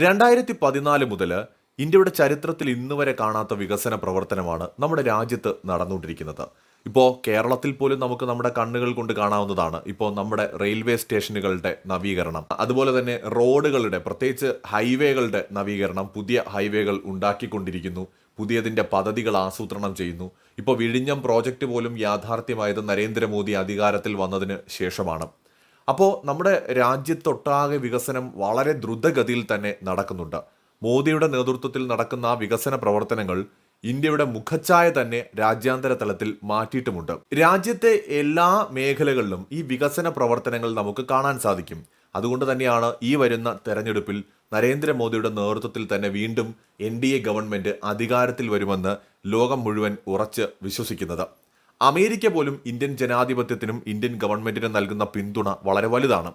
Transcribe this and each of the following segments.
രണ്ടായിരത്തി പതിനാല് മുതൽ ഇന്ത്യയുടെ ചരിത്രത്തിൽ ഇന്ന് വരെ കാണാത്ത വികസന പ്രവർത്തനമാണ് നമ്മുടെ രാജ്യത്ത് നടന്നുകൊണ്ടിരിക്കുന്നത്. ഇപ്പോൾ കേരളത്തിൽ പോലും നമുക്ക് നമ്മുടെ കണ്ണുകൾ കൊണ്ട് കാണാവുന്നതാണ് ഇപ്പോൾ നമ്മുടെ റെയിൽവേ സ്റ്റേഷനുകളുടെ നവീകരണം. അതുപോലെ തന്നെ റോഡുകളുടെ പ്രത്യേകിച്ച് ഹൈവേകളുടെ നവീകരണം പുതിയ ഹൈവേകൾ ഉണ്ടാക്കിക്കൊണ്ടിരിക്കുന്നു. പുതിയതിന്റെ പദ്ധതികൾ ആസൂത്രണം ചെയ്യുന്നു. ഇപ്പോൾ വിഴിഞ്ഞം പ്രോജക്റ്റ് പോലും യാഥാർത്ഥ്യമായത് നരേന്ദ്രമോദി അധികാരത്തിൽ വന്നതിന് ശേഷമാണ്. അപ്പോൾ നമ്മുടെ രാജ്യത്തൊട്ടാകെ വികസനം വളരെ ദ്രുതഗതിയിൽ തന്നെ നടക്കുന്നുണ്ട്. മോദിയുടെ നേതൃത്വത്തിൽ നടക്കുന്ന വികസന പ്രവർത്തനങ്ങൾ ഇന്ത്യയുടെ മുഖച്ഛായ തന്നെ രാജ്യാന്തര തലത്തിൽ മാറ്റിയിട്ടുമുണ്ട്. രാജ്യത്തെ എല്ലാ മേഖലകളിലും ഈ വികസന പ്രവർത്തനങ്ങൾ നമുക്ക് കാണാൻ സാധിക്കും. അതുകൊണ്ട് തന്നെയാണ് ഈ വരുന്ന തെരഞ്ഞെടുപ്പിൽ നരേന്ദ്രമോദിയുടെ നേതൃത്വത്തിൽ തന്നെ വീണ്ടും എൻ ഡി എ ഗവൺമെന്റ് അധികാരത്തിൽ വരുമെന്ന് ലോകം മുഴുവൻ ഉറച്ച് വിശ്വസിക്കുന്നത്. അമേരിക്ക പോലും ഇന്ത്യൻ ജനാധിപത്യത്തിനും ഇന്ത്യൻ ഗവൺമെന്റിനും നൽകുന്ന പിന്തുണ വളരെ വലുതാണ്.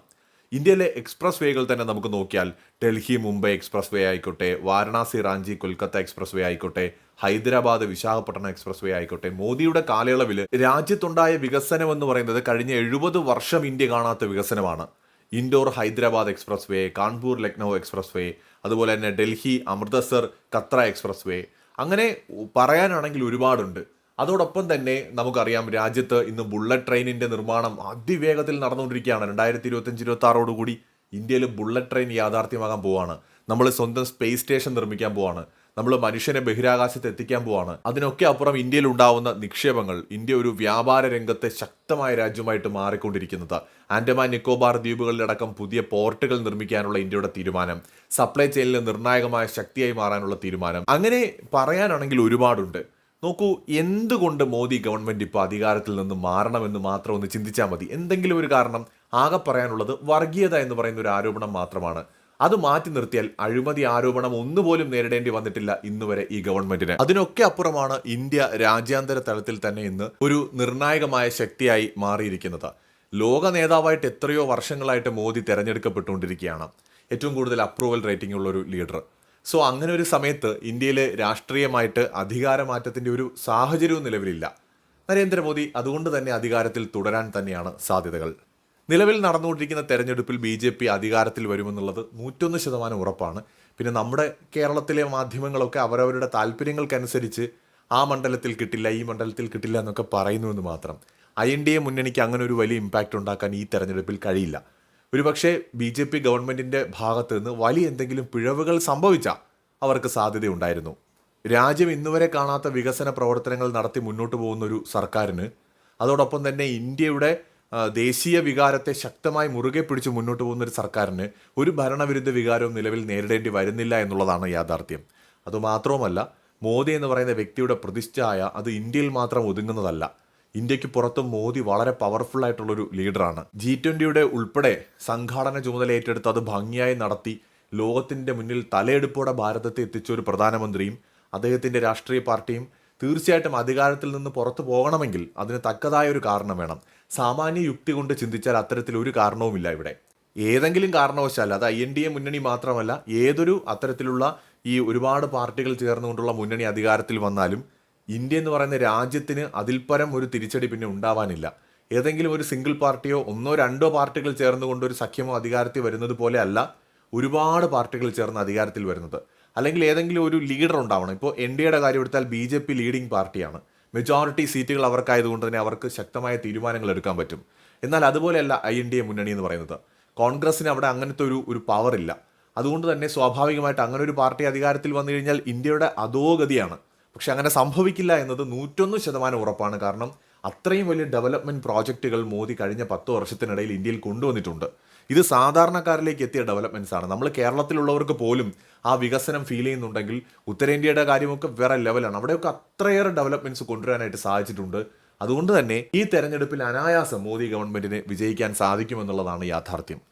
ഇന്ത്യയിലെ എക്സ്പ്രസ് വേകൾ തന്നെ നമുക്ക് നോക്കിയാൽ ഡൽഹി മുംബൈ എക്സ്പ്രസ് വേ ആയിക്കോട്ടെ വാരണാസി റാഞ്ചി കൊൽക്കത്ത എക്സ്പ്രസ് വേ ആയിക്കോട്ടെ ഹൈദരാബാദ് വിശാഖപട്ടണം എക്സ്പ്രസ് വേ ആയിക്കോട്ടെ മോദിയുടെ കാലയളവിൽ രാജ്യത്തുണ്ടായ വികസനം എന്ന് പറയുന്നത് കഴിഞ്ഞ എഴുപത് വർഷം ഇന്ത്യ കാണാത്ത വികസനമാണ്. Indore Hyderabad express way Kanpur Lucknow express way അതുപോലെ തന്നെ ഡൽഹി അമൃതസർ കത്ര എക്സ്പ്രസ് വേ. അങ്ങനെ പറയാനാണെങ്കിൽ ഒരുപാടുണ്ട്. അതോടൊപ്പം തന്നെ നമുക്കറിയാം രാജ്യത്ത് ഇന്ന് ബുള്ളറ്റ് ട്രെയിനിന്റെ നിർമ്മാണം അതിവേഗത്തിൽ നടന്നുകൊണ്ടിരിക്കുകയാണ്. രണ്ടായിരത്തി ഇരുപത്തഞ്ച് ഇരുപത്തി ആറോടുകൂടി ഇന്ത്യയിൽ ബുള്ളറ്റ് ട്രെയിൻ യാഥാർത്ഥ്യമാകാൻ പോവാണ്. നമ്മൾ സ്വന്തം സ്പേസ് സ്റ്റേഷൻ നിർമ്മിക്കാൻ പോവാണ്. നമ്മൾ മനുഷ്യനെ ബഹിരാകാശത്ത് എത്തിക്കാൻ പോവാണ്. അതിനൊക്കെ അപ്പുറം ഇന്ത്യയിൽ ഉണ്ടാവുന്ന നിക്ഷേപങ്ങൾ ഇന്ത്യ ഒരു വ്യാപാര രംഗത്തെ ശക്തമായ രാജ്യമായിട്ട് മാറിക്കൊണ്ടിരിക്കുന്നത്. ആൻഡമാൻ നിക്കോബാർ ദ്വീപുകളിലടക്കം പുതിയ പോർട്ടുകൾ നിർമ്മിക്കാനുള്ള ഇന്ത്യയുടെ തീരുമാനം സപ്ലൈ ചെയിനിൽ നിർണായകമായ ശക്തിയായി മാറാനുള്ള തീരുമാനം. അങ്ങനെ പറയാനാണെങ്കിൽ ഒരുപാടുണ്ട്. നോക്കൂ എന്തുകൊണ്ട് മോദി ഗവൺമെന്റ് ഇപ്പോൾ അധികാരത്തിൽ നിന്ന് മാറണമെന്ന് മാത്രം ഒന്ന് ചിന്തിച്ചാൽ മതി? എന്തെങ്കിലും ഒരു കാരണം ആകെ പറയാനുള്ളത് വർഗീയത എന്ന് പറയുന്ന ഒരു ആരോപണം മാത്രമാണ്. അത് മാറ്റി നിർത്തിയാൽ അഴിമതി ആരോപണം ഒന്നുപോലും നേരിടേണ്ടി വന്നിട്ടില്ല ഇന്നുവരെ ഈ ഗവൺമെന്റിന് അതിനൊക്കെ അപ്പുറമാണ് ഇന്ത്യ രാജ്യാന്തര തലത്തിൽ തന്നെ ഇന്ന് ഒരു നിർണായകമായ ശക്തിയായി മാറിയിരിക്കുന്നത്. ലോക നേതാവായിട്ട് എത്രയോ വർഷങ്ങളായിട്ട് മോദി തെരഞ്ഞെടുക്കപ്പെട്ടുകൊണ്ടിരിക്കുകയാണ്. ഏറ്റവും കൂടുതൽ അപ്രൂവൽ റേറ്റിംഗ് ഉള്ള ഒരു ലീഡർ സോ അങ്ങനെ ഒരു സമയത്ത് ഇന്ത്യയിൽ രാഷ്ട്രീയമായിട്ട് അധികാരമാറ്റത്തിന്റെ ഒരു സാഹചര്യവും നിലവിലില്ല. നരേന്ദ്രമോദി അതുകൊണ്ട് തന്നെ അധികാരത്തിൽ തുടരാൻ തന്നെയാണ് സാധ്യതകൾ. നിലവിൽ നടന്നുകൊണ്ടിരിക്കുന്ന തെരഞ്ഞെടുപ്പിൽ ബി ജെ പി അധികാരത്തിൽ വരുമെന്നുള്ളത് നൂറ്റൊന്ന് ശതമാനം ഉറപ്പാണ്. പിന്നെ നമ്മുടെ കേരളത്തിലെ മാധ്യമങ്ങളൊക്കെ അവരവരുടെ താല്പര്യങ്ങൾക്കനുസരിച്ച് ആ മണ്ഡലത്തിൽ കിട്ടില്ല ഈ മണ്ഡലത്തിൽ കിട്ടില്ല എന്നൊക്കെ പറയുന്നുവെന്ന് മാത്രം. ഐ എൻ ഡി എ മുന്നണിക്ക് അങ്ങനെ ഒരു വലിയ ഇമ്പാക്റ്റ് ഉണ്ടാക്കാൻ ഈ തെരഞ്ഞെടുപ്പിൽ കഴിയില്ല. ഒരുപക്ഷെ ബി ജെ പി ഗവൺമെന്റിന്റെ ഭാഗത്ത് നിന്ന് വലിയ എന്തെങ്കിലും പിഴവുകൾ സംഭവിച്ചാൽ അവർക്ക് സാധ്യതയുണ്ടായിരുന്നു. രാജ്യം ഇന്നുവരെ കാണാത്ത വികസന പ്രവർത്തനങ്ങൾ നടത്തി മുന്നോട്ട് പോകുന്ന ഒരു സർക്കാരിന് അതോടൊപ്പം തന്നെ ഇന്ത്യയുടെ ദേശീയ വികാരത്തെ ശക്തമായി മുറുകെ പിടിച്ച് മുന്നോട്ട് പോകുന്ന ഒരു സർക്കാരിന് ഒരു ഭരണവിരുദ്ധ വികാരവും നിലവിൽ നേരിടേണ്ടി വരുന്നില്ല എന്നുള്ളതാണ് യാഥാർത്ഥ്യം. അതുമാത്രവുമല്ല മോദി എന്ന് പറയുന്ന വ്യക്തിയുടെ പ്രതിഷ്ഠയായ അത് ഇന്ത്യയിൽ മാത്രം ഒതുങ്ങുന്നതല്ല. ഇന്ത്യയ്ക്ക് പുറത്ത് മോദി വളരെ പവർഫുൾ ആയിട്ടുള്ളൊരു ലീഡറാണ് ജി ട്വന്റിയുടെ ഉൾപ്പെടെ സംഘാടന ചുമതല ഏറ്റെടുത്ത് അത് ഭംഗിയായി നടത്തി ലോകത്തിന്റെ മുന്നിൽ തലയെടുപ്പോടെ ഭാരതത്തെ എത്തിച്ച ഒരു പ്രധാനമന്ത്രിയും അദ്ദേഹത്തിന്റെ രാഷ്ട്രീയ പാർട്ടിയും തീർച്ചയായിട്ടും അധികാരത്തിൽ നിന്ന് പുറത്തു പോകണമെങ്കിൽ അതിന് തക്കതായ ഒരു കാരണം വേണം. സാമാന്യ യുക്തി കൊണ്ട് ചിന്തിച്ചാൽ അത്തരത്തിൽ ഒരു കാരണവുമില്ല ഇവിടെ. ഏതെങ്കിലും കാരണവശാൽ അത് ഐ എൻ ഡി എ മുന്നണി മാത്രമല്ല ഏതൊരു അത്തരത്തിലുള്ള ഈ ഒരുപാട് പാർട്ടികൾ ചേർന്നുകൊണ്ടുള്ള മുന്നണി അധികാരത്തിൽ വന്നാലും ഇന്ത്യ എന്ന് പറയുന്ന രാജ്യത്തിന് അതിൽപരം ഒരു തിരിച്ചടി പിന്നെ ഉണ്ടാവാനില്ല. ഏതെങ്കിലും ഒരു സിംഗിൾ പാർട്ടിയോ ഒന്നോ രണ്ടോ പാർട്ടികൾ ചേർന്നുകൊണ്ട് ഒരു സഖ്യമോ അധികാരത്തിൽ വരുന്നത് പോലെ അല്ല ഒരുപാട് പാർട്ടികൾ ചേർന്ന് അധികാരത്തിൽ വരുന്നത്. അല്ലെങ്കിൽ ഏതെങ്കിലും ഒരു ലീഡർ ഉണ്ടാവണം. ഇപ്പോൾ എൻ ഡി എയുടെ കാര്യം എടുത്താൽ ബി ജെ പി ലീഡിംഗ് പാർട്ടിയാണ്. മെജോറിറ്റി സീറ്റുകൾ അവർക്കായതുകൊണ്ട് തന്നെ അവർക്ക് ശക്തമായ തീരുമാനങ്ങൾ എടുക്കാൻ പറ്റും. എന്നാൽ അതുപോലെയല്ല ഐ എൻ ഡി എ മുന്നണി എന്ന് പറയുന്നത്. കോൺഗ്രസിന് അവിടെ അങ്ങനത്തെ ഒരു ഒരു പവർ ഇല്ല. അതുകൊണ്ട് തന്നെ സ്വാഭാവികമായിട്ട് അങ്ങനെ ഒരു പാർട്ടി അധികാരത്തിൽ വന്നു കഴിഞ്ഞാൽ ഇന്ത്യയുടെ അധോഗതിയാണ്. പക്ഷെ അങ്ങനെ സംഭവിക്കില്ല എന്നത് നൂറ്റൊന്ന് ശതമാനം ഉറപ്പാണ്. കാരണം അത്രയും വലിയ ഡെവലപ്മെന്റ് പ്രോജക്റ്റുകൾ മോദി കഴിഞ്ഞ പത്ത് വർഷത്തിനിടയിൽ ഇന്ത്യയിൽ കൊണ്ടുവന്നിട്ടുണ്ട്. ഇത് സാധാരണക്കാരിലേക്ക് എത്തിയ ഡെവലപ്മെന്റ്സ് ആണ്. നമ്മൾ കേരളത്തിലുള്ളവർക്ക് പോലും ആ വികസനം ഫീൽ ചെയ്യുന്നുണ്ടെങ്കിൽ ഉത്തരേന്ത്യയുടെ കാര്യമൊക്കെ വേറെ ലെവലാണ്. അവിടെയൊക്കെ അത്രയേറെ ഡെവലപ്മെന്റ്സ് കൊണ്ടുവരാനായിട്ട് സാധിച്ചിട്ടുണ്ട്. അതുകൊണ്ട് തന്നെ ഈ തെരഞ്ഞെടുപ്പിൽ അനായാസം മോദി ഗവൺമെന്റിന് വിജയിക്കാൻ സാധിക്കുമെന്നുള്ളതാണ് യാഥാർത്ഥ്യം.